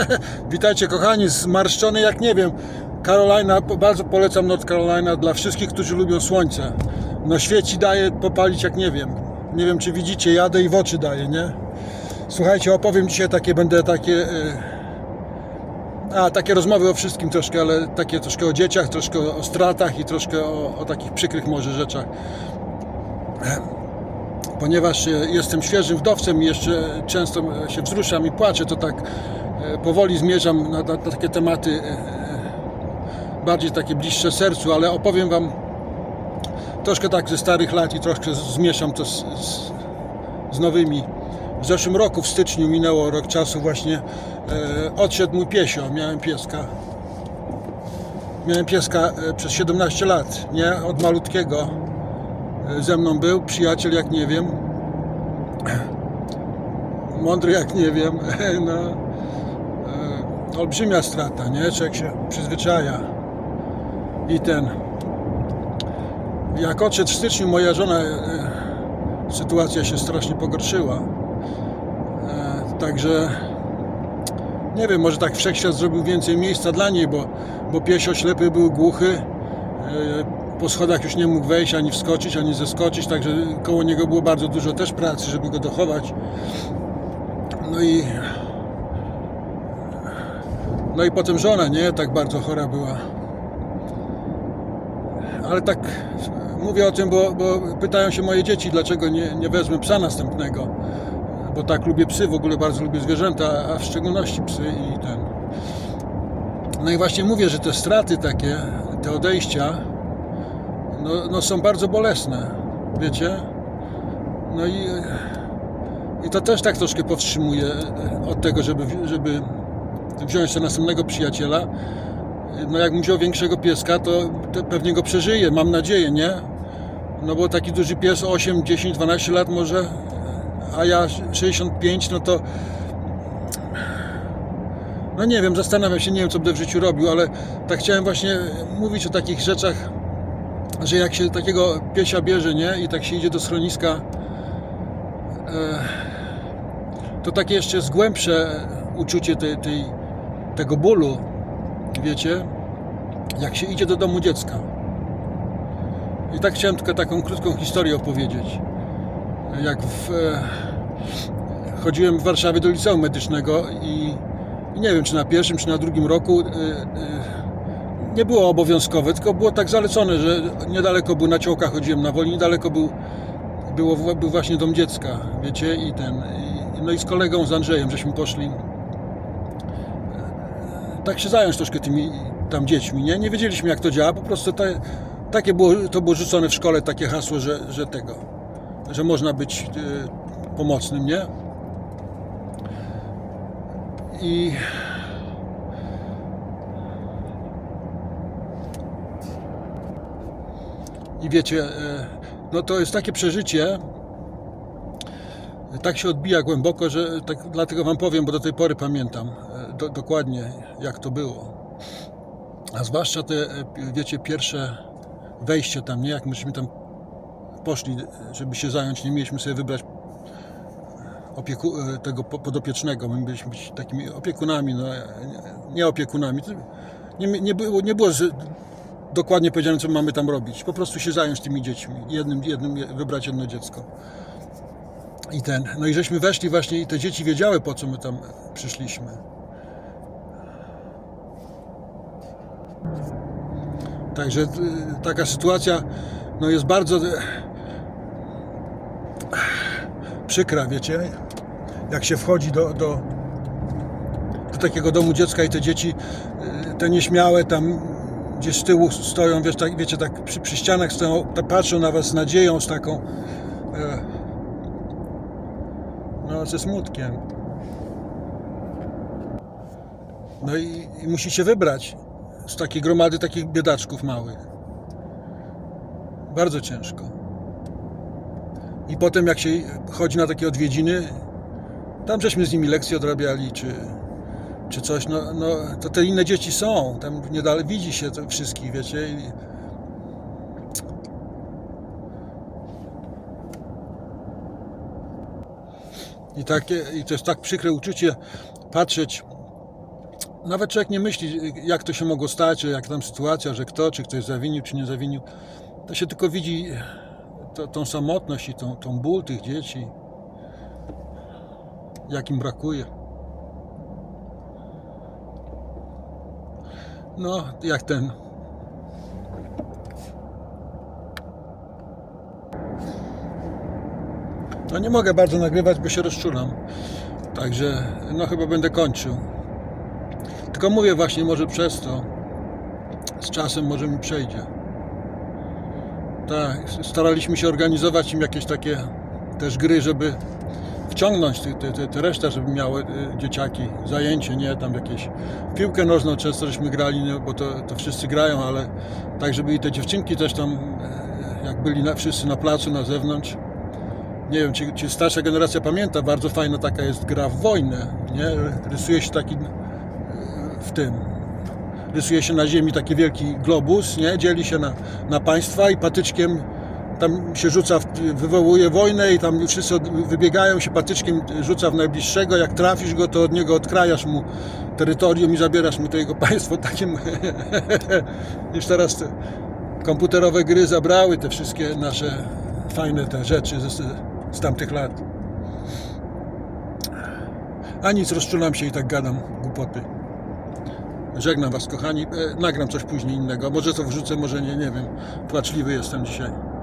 Witajcie kochani, zmarszczony jak nie wiem. Carolina, bardzo polecam North Carolina dla wszystkich, którzy lubią słońce. No świeci daje popalić jak nie wiem. Nie wiem czy widzicie, jadę i w oczy daję, nie? Słuchajcie, opowiem dzisiaj takie, będę takie... y, A, takie rozmowy o wszystkim troszkę, ale takie troszkę o dzieciach, troszkę o stratach i troszkę o, o takich przykrych może rzeczach. Ponieważ e, jestem świeżym wdowcem i jeszcze często się wzruszam i płaczę, to tak e, powoli zmierzam na, na, na takie tematy e, e, bardziej takie bliższe sercu, ale opowiem Wam troszkę tak ze starych lat i troszkę zmieszam to z, z, z nowymi. W zeszłym roku, w styczniu, minęło rok czasu właśnie, e, odszedł mój piesio, miałem pieska. Miałem pieska e, przez 17 lat, nie? Od malutkiego e, ze mną był, przyjaciel jak nie wiem, mądry jak nie wiem, no, e, olbrzymia strata, nie? Człowiek się przyzwyczaja i ten, jak odszedł w styczniu moja żona, e, sytuacja się strasznie pogorszyła, e, także nie wiem, może tak wszechświat zrobił więcej miejsca dla niej, bo, bo piesio ślepy był głuchy, e, po schodach już nie mógł wejść, ani wskoczyć, ani zeskoczyć, także koło niego było bardzo dużo też pracy, żeby go dochować. No i no i potem żona, nie? Tak bardzo chora była. Ale tak mówię o tym, bo, bo pytają się moje dzieci, dlaczego nie, nie wezmę psa następnego. Bo tak lubię psy, w ogóle bardzo lubię zwierzęta, a w szczególności psy i ten. No i właśnie mówię, że te straty takie, te odejścia, no, no są bardzo bolesne, wiecie? No i, i to też tak troszkę powstrzymuje od tego, żeby, żeby wziąć sobie następnego przyjaciela. No jakbym wziął większego pieska, to, to pewnie go przeżyję, mam nadzieję, nie? No bo taki duży pies 8, 10, 12 lat może, a ja 65, no to no nie wiem, zastanawiam się, nie wiem co będę w życiu robił, ale tak chciałem właśnie mówić o takich rzeczach, że jak się takiego piesia bierze, nie? I tak się idzie do schroniska, e, to takie jeszcze jest głębsze uczucie tej, tej, tego bólu, wiecie, jak się idzie do domu dziecka. I tak chciałem tylko taką krótką historię opowiedzieć. Jak w, e, chodziłem w Warszawie do liceum medycznego i, i nie wiem, czy na pierwszym, czy na drugim roku e, e, nie było obowiązkowe, tylko było tak zalecone, że niedaleko był na ciołkach, chodziłem na woli, niedaleko był, było, był właśnie dom dziecka, wiecie, i ten, i, no i z kolegą, z Andrzejem, żeśmy poszli tak się zająć troszkę tymi tam dziećmi, nie? Nie wiedzieliśmy jak to działa, po prostu takie było, to było rzucone w szkole, takie hasło, że, że tego, że można być y, pomocnym, nie? I I wiecie, e, no to jest takie przeżycie, tak się odbija głęboko, że tak, dlatego Wam powiem, bo do tej pory pamiętam do, dokładnie jak to było. A zwłaszcza te, e, wiecie, pierwsze wejście tam, nie? Jak myśmy tam poszli, żeby się zająć, nie mieliśmy sobie wybrać opieku, e, tego po- podopiecznego. My byliśmy być takimi opiekunami, no, nie- nie opiekunami. Nie, nie było, nie było z, dokładnie powiedziane, co mamy tam robić. Po prostu się zająć tymi dziećmi. Jednym, jednym wybrać jedno dziecko. I ten, no i żeśmy weszli właśnie i te dzieci wiedziały po co my tam przyszliśmy. Także y, taka sytuacja no jest bardzo y, przykra, wiecie? Jak się wchodzi do, do, do takiego domu dziecka i te dzieci, y, te nieśmiałe tam gdzieś z tyłu stoją, wiesz, tak, wiecie, tak przy, przy ścianach stoją, patrzą na was z nadzieją, z taką e, no, ze smutkiem. No i, i musicie wybrać z takiej gromady takich biedaczków małych. Bardzo ciężko. I potem jak się chodzi na takie odwiedziny, tam żeśmy z nimi lekcje odrabiali, czy, czy coś, no, no to te inne dzieci są, tam niedaleko widzi się to wszystkich, wiecie. I, I, takie, I to jest tak przykre uczucie patrzeć nawet człowiek nie myśli, jak to się mogło stać, jak tam sytuacja, że kto, czy ktoś zawinił, czy nie zawinił. To się tylko widzi to, tą samotność i tą, tą ból tych dzieci, jak im brakuje. No, jak ten. No nie mogę bardzo nagrywać, bo się rozczulam. Także no chyba będę kończył. Tylko mówię właśnie może przez to z czasem może mi przejdzie. Tak, staraliśmy się organizować im jakieś takie też gry, żeby wciągnąć te, te, te, resztę, żeby miały e, dzieciaki zajęcie, nie tam jakieś piłkę nożną często żeśmy grali, nie, bo to, to wszyscy grają, ale tak, żeby i te dziewczynki też tam, e, jak byli na, wszyscy na placu, na zewnątrz, nie wiem, czy, czy starsza generacja pamięta, bardzo fajna taka jest gra w wojnę, nie? Rysuje się taki w tym, rysuje się na ziemi taki wielki globus, nie? Dzieli się na, na państwa i patyczkiem tam się rzuca, w- wywołuje wojnę i tam wszyscy od- wybiegają się patyczkiem rzuca w najbliższego, jak trafisz go, to od niego odkrajasz mu terytorium i zabierasz mu to jego państwo takim już teraz te komputerowe gry zabrały te wszystkie nasze fajne te rzeczy z, z tamtych lat. A nic, rozczulam się i tak gadam głupoty. Żegnam Was, kochani. E, Nagram coś później innego. Może to wrzucę, może nie, nie wiem. Płaczliwy jestem dzisiaj.